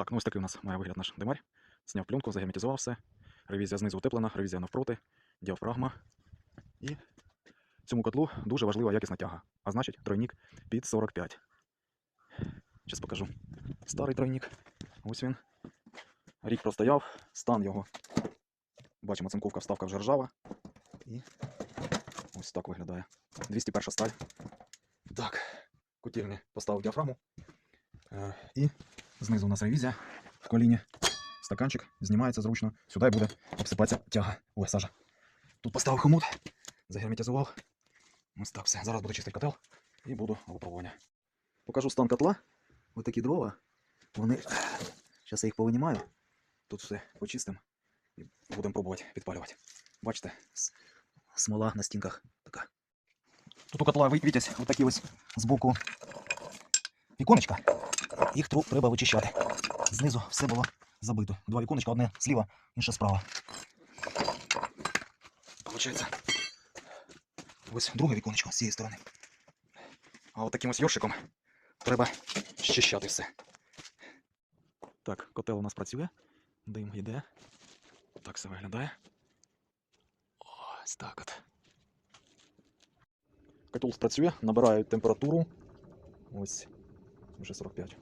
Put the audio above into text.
Так, ну ось такий у нас має вигляд наш димарь. Зняв пленку, загерметизував все. Ревізія знизу утеплена, ревізія навпроти, діафрагма. І цьому котлу дуже важлива якісна тяга. А значить, тройник під 45. Зараз покажу. Старий тройник. Ось він. Рік простояв, стан його. Бачимо, цинковка вставка вже ржава. І ось так виглядає. 201 сталь. Так, котельні поставив діафрагму. Е, І знизу у нас ревізія в коліні. Стаканчик знімається зручно. Сюди буде обсипатися тяга. Ой, сажа. Тут поставив хомут, загерметизував. Ось так все. Зараз буду чистити котел і буду випробування. Покажу стан котла. Ось такі дрова. Вони. Зараз я їх повинімаю. Тут все почистимо і будемо пробувати підпалювати. Бачите, смола на стінках така. Тут у котла ви- вітязь, ось такі ось збоку віконечка. Їх треба вичищати. Знизу все було забито. Два віконечка, одне зліва, інше справа. Получається. Ось друге віконечко з цієї сторони. А от таким ось йоршиком треба щищати все. Так, котел у нас працює. Дим йде. Так все виглядає. Ось так от. Котел спрацює, набираю температуру. Ось вже 45.